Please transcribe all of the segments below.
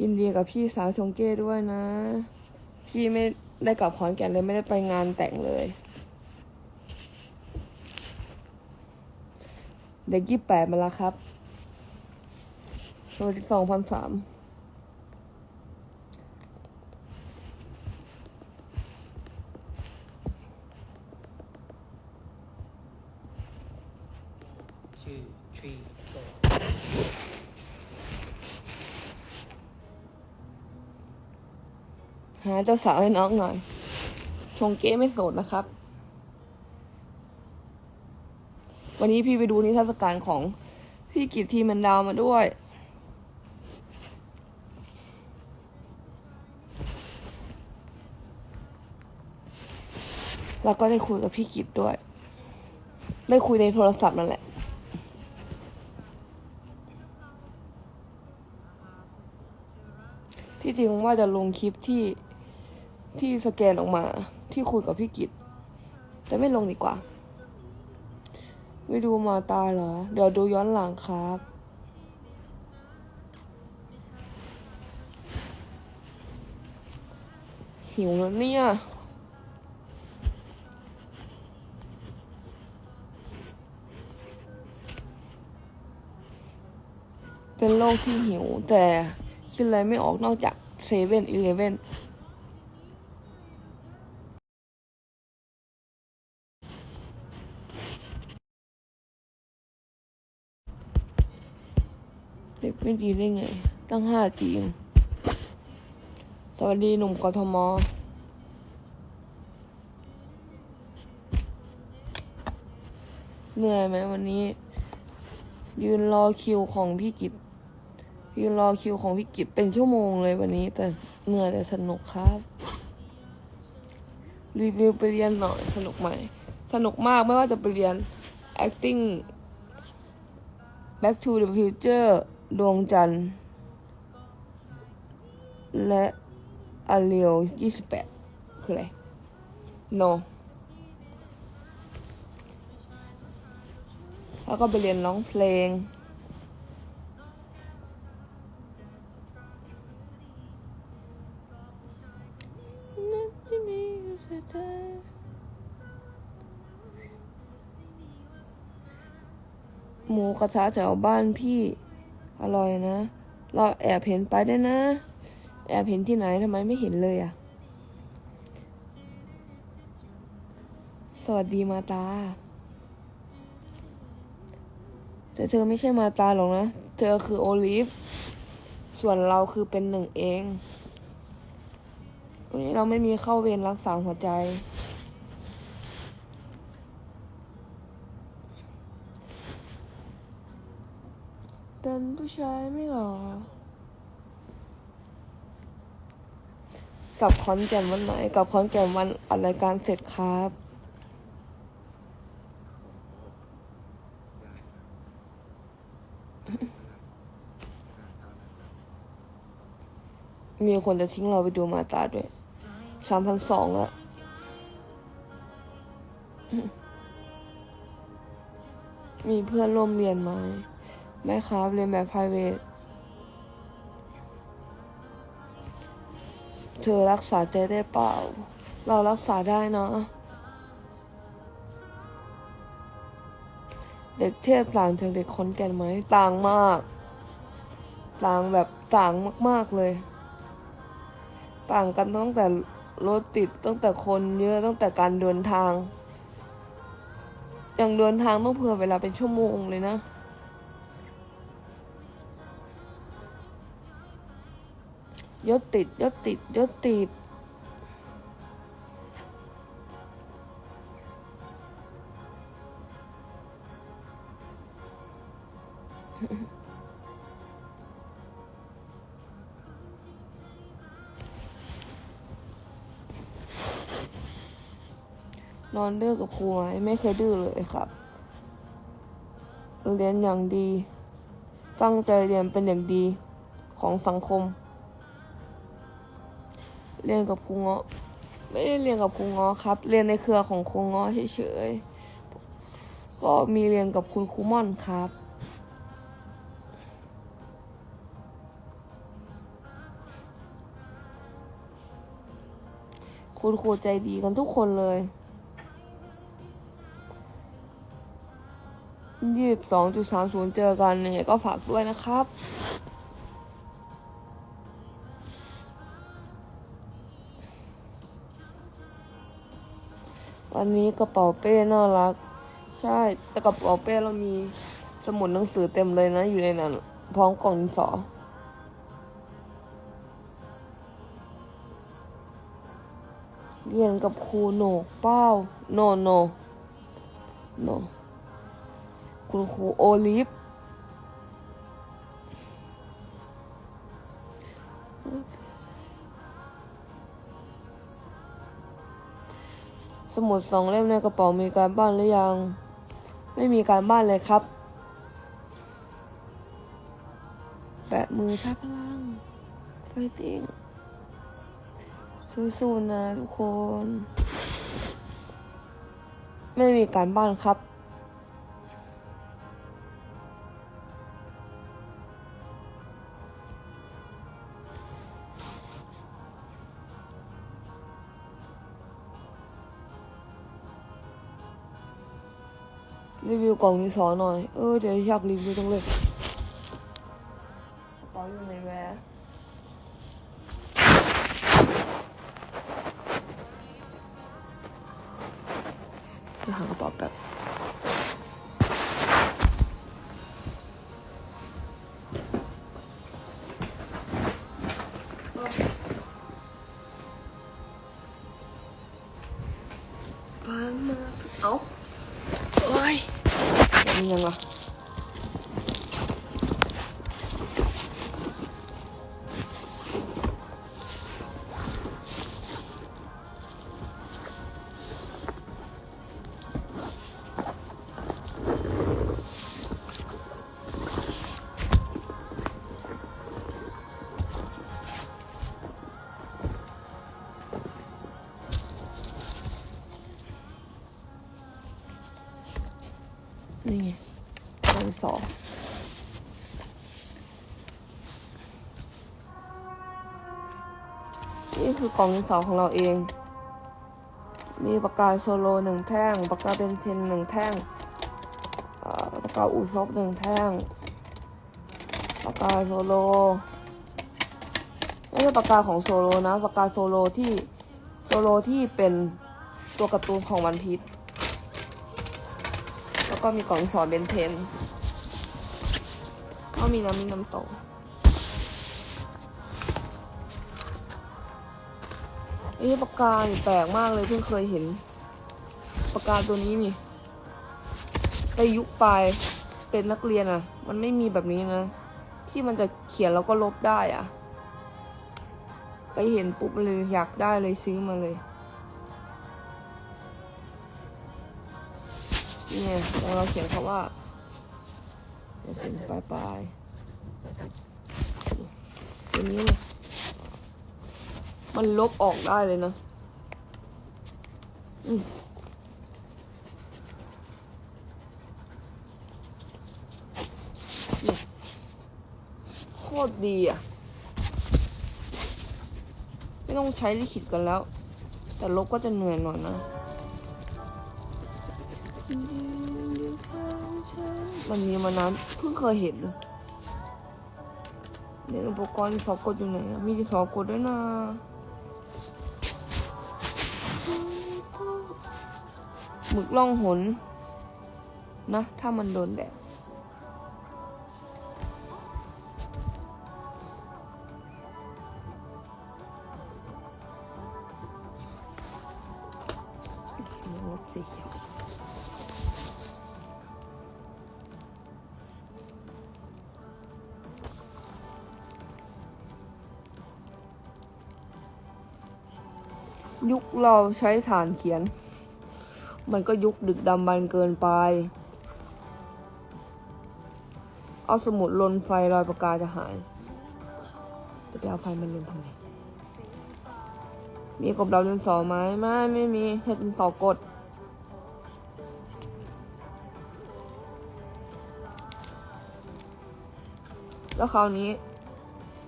ยินดีกับพี่สาวชงเก้ด้วยนะ พี่ไม่ได้กลับขอนแก่นเลยไม่ได้ไปงานแต่งเลย เด็กยี่แปดมาแล้วครับสวัสดีสองพันสาม two, three, four. หาเจ้าสาวให้น้องหน่อย ชงเก้ไม่โสดนะครับ วันนี้พี่ไปดูนิทรรศการของพี่กิตทีมันดาวมาด้วย แล้วก็ได้คุยกับพี่กิตด้วย ได้คุยในโทรศัพท์นั่นแหละที่จริงว่าจะลงคลิปที่ ที่สแกนออกมาที่คุยกับพี่กิตแต่ไม่ลงดีกว่า ไม่ดูมาตาเหรอ เดี๋ยวดูย้อนหลังครับ หิวแล้วเนี่ยเป็นโรคที่หิว แต่กินอะไรไม่ออกนอกจากเซเว่นอีเลเว่น ไม่ดีได้ไง ตั้งห้าจีสวัสดีหนุ่มกทมเหนื่อยไหมวันนี้ ยืนรอคิวของพี่กิตยืนรอคิวของพี่กิตเป็นชั่วโมงเลยวันนี้ แต่เหนื่อยแต่สนุกครับ รีวิวไปเรียนหน่อยสนุกไหมสนุกมากไม่ว่าจะไปเรียน acting back to the future ดวงจันทร์ และอาเรียวยี่สิบแปดคืออะไร no แล้วก็ไปเรียนร้องเพลง หมูกระทะแถวบ้านพี่ อร่อยนะ เราแอบเห็นไปได้นะ แอบเห็นที่ไหนทำไมไม่เห็นเลยอะ สวัสดีมาตา แต่เธอไม่ใช่มาตาหรอกนะ เธอคือโอลิฟ ส่วนเราคือเป็นหนึ่งเอง วันนี้เราไม่มีเข้าเวรรักษาหัวใจ เป็นผู้ชายไม่หรอกลับคอนแก่นวันไหนกลับคอนแก่นวันอัดรายการเสร็จครับมีคนจะทิ้งเราไปดูมาตาด้วย สามพันสองอะมีเพื่อนร่วมเรียนไหม ไม่ครับ เรียนแบบ private เธอรักษาใจได้เปล่า เรารักษาได้นะ เด็กเทพต่างจากเด็กคนแก่นไหม ต่างมาก ต่างแบบต่างมาก ๆ เลย ต่างกันตั้งแต่รถติดตั้งแต่คนเยอะตั้งแต่การเดินทาง อย่างเดินทางต้องเผื่อเวลาเป็นชั่วโมงเลยนะ ยศติดยศติดยศติดนอนดื้อกับครูไหมไม่เคยดื้อเลยครับ เรียนอย่างดี ตั้งใจเรียนเป็นอย่างดีของสังคม เรียนกับครูเงาะ ไม่ได้เรียนกับครูเงาะครับ เรียนในเครือของครูเงาะเฉยๆ ก็มีเรียนกับคุณครูม่อนครับ คุณครูใจดีกันทุกคนเลยยี่สิบสองจุดสามศูนย์เจอกันเนี่ยก็ฝากด้วยนะครับ กระเป๋าเป้น่ารัก ใช่แต่กระเป๋าเป้เรามีสมุดหนังสือเต็มเลยนะ อยู่ในนั้นพร้อมกล่องดินสอเรียนกับครูโหนกเป้าโนโนโนคุณครูโอลิฟ มุดสองเล่มในกระเป๋ามีการบ้านหรือยัง ไม่มีการบ้านเลยครับ แปะมือท่าพลัง ไฟติ้งสู้ๆนะทุกคน ไม่มีการบ้านครับ รีวิวกล่องนี้สอหน่อย เออเดี๋ยวอยากรีวิวจังเลย ยัง นี่ไงกล่องสองนี่คือกล่องดินสอของเราเอง มีปากกาโซโลหนึ่งแท่ง ปากกาเบนซินหนึ่งแท่งปากกาอูซบหนึ่งแท่ง ปากกาโซโล ไม่ใช่ปากกาของโซโลนะ ปากกาโซโลที่โซโลที่เป็นตัวการ์ตูนของวันพีช แล้วก็มีกล่องสอนเบนเทนก็มีน้ำมีน้ำตกไอ้ปากกานี่แปลกมากเลยเพิ่งเคยเห็นปากกาตัวนี้นี่ในยุคปลายเป็นนักเรียนอะ่ะ มันไม่มีแบบนี้นะ ที่มันจะเขียนแล้วก็ลบได้อะ่ะ ไปเห็นปุ๊บเลยอยากได้เลยซื้อมาเลย นี่ไงของเราเขียนคำว่าเดี๋ยวเป็นปลายปลายๆตัวนี้มันลบออกได้เลยนะอืมโคตรดีอะ ไม่ต้องใช้ลิขิตกันแล้ว แต่ลบก็จะเหนื่อยหน่อยนะ มันมีมานานเพิ่งเคยเห็นเลยเนี่ยอุปกรณ์สอกดอยู่ไหนอะมีดินสอกดด้วยนะหมึกล่องหนนะ ถ้ามันโดนแดด ยุคเราใช้ฐานเขียน มันก็ยุคดึกดำบรรพ์เกินไป เอาสมุดลนไฟลอยประกาจะหาย จะไปเอาไฟมันลนทำไม มีกบเราเดินสอไหมไม่ ไม่มีใช้ดินสอกดแล้วคราวนี้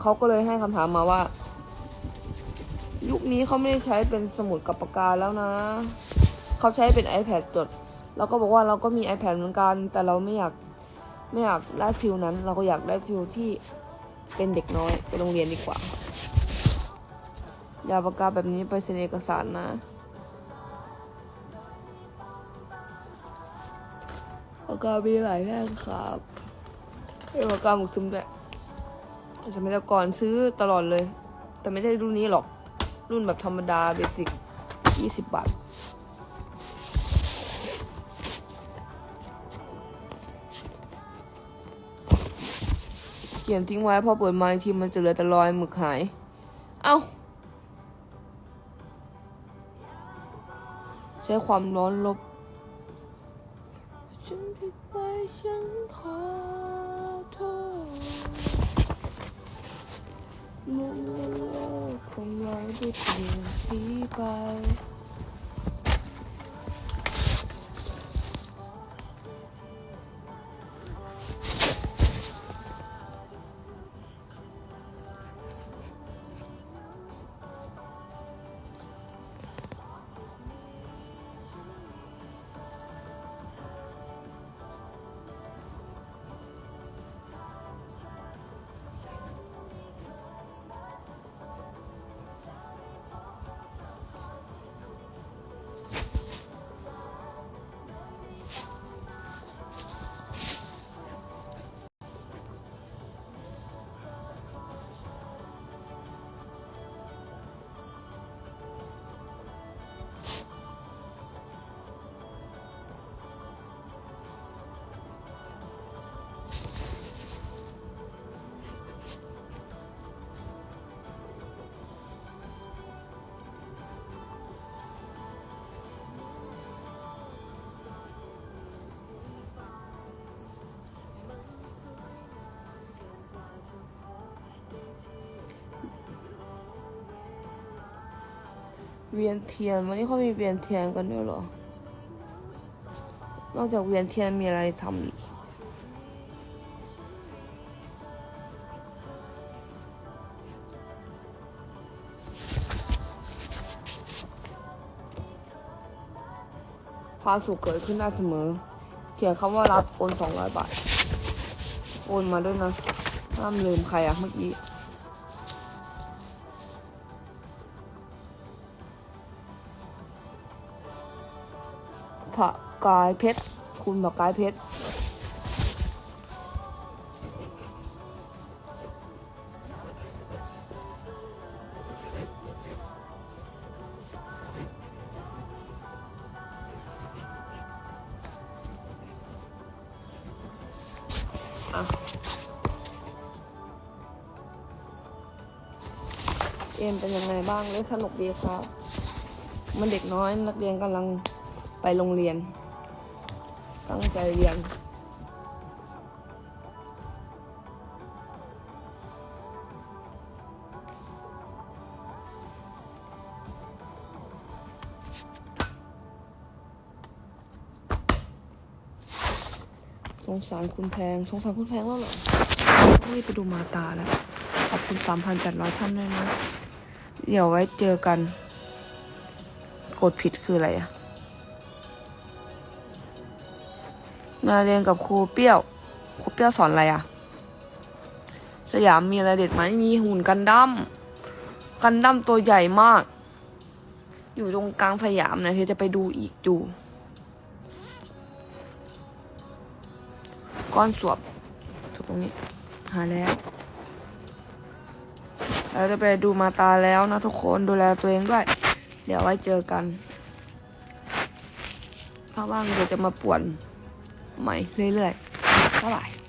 เขาก็เลยให้คำถามมาว่า ยุคนี้เขาไม่ได้ใช้เป็นสมุดกับปากกาแล้วนะ เขาใช้เป็น iPad จด เราก็บอกว่าเราก็มี iPad เหมือนกัน แต่เราไม่อยากไม่อยากได้ฟิลนั้น เราก็อยากได้ฟิลที่เป็นเด็กน้อยไปโรงเรียนดีกว่า อย่าปากกาแบบนี้ไปเซ็นเอกสารนะ ปากกามีหลายแท่งครับเป็นปากกาหมึกซึมด้วยสมัยก่อนซื้อตลอดเลย แต่ไม่ใช่รุ่นนี้หรอก รุ่นแบบธรรมดาเบสิกยี่สิบบาท เขียนทิ้งไว้พอเปิดมาทีมันจะเหลือแต่รอยหมึกหาย เอ้า ใช้ความร้อนลบฉันผิดไปฉันขอโทษเมื่อ โลกของเราได้เปลี่ยนสีไป เวียนเทียนวันนี้เขามีเวียนเทียนกันด้วยเหรอ นอกจากเวียนเทียนมีอะไรทำพาสุขเกิดขึ้นได้เสมอ เขียนคำว่ารับโอนสองร้อยบาท โอนมาด้วยนะห้ามลืมใครอะเมื่อกี้ ผักกายเพชร คุณผักกายเพชรเอ็มเป็นยังไงบ้างเล่นสนุกดีครับ มันเด็กน้อยนักเรียนกำลัง ไปโรงเรียน ตั้งใจเรียน สงสารคุณแพง สงสารคุณแพงแล้วเหรอรีบไปดูมาตาแล้ว ขอบคุณสามพันแปดร้อยท่านด้วยนะ เดี๋ยวไว้เจอกัน กดผิดคืออะไรอะ มาเรียนกับครูเปี้ยว ครูเปี้ยวสอนอะไรอะสยามมีอะไรเด็ดไหมมีหุ่นกันดั้มกันดั้มตัวใหญ่มาก อยู่ตรงกลางสยามนะเธอจะไปดูอีกอยู่ก้อนสวบถูกตรงนี้ หาแล้วเราจะไปดูมาตาแล้วนะทุกคนดูแลตัวเองด้วย เดี๋ยวไว้เจอกันถ้าว่างเดี๋ยวจะมาป่วน ใหม่เรื่อยๆบ๊ายบาย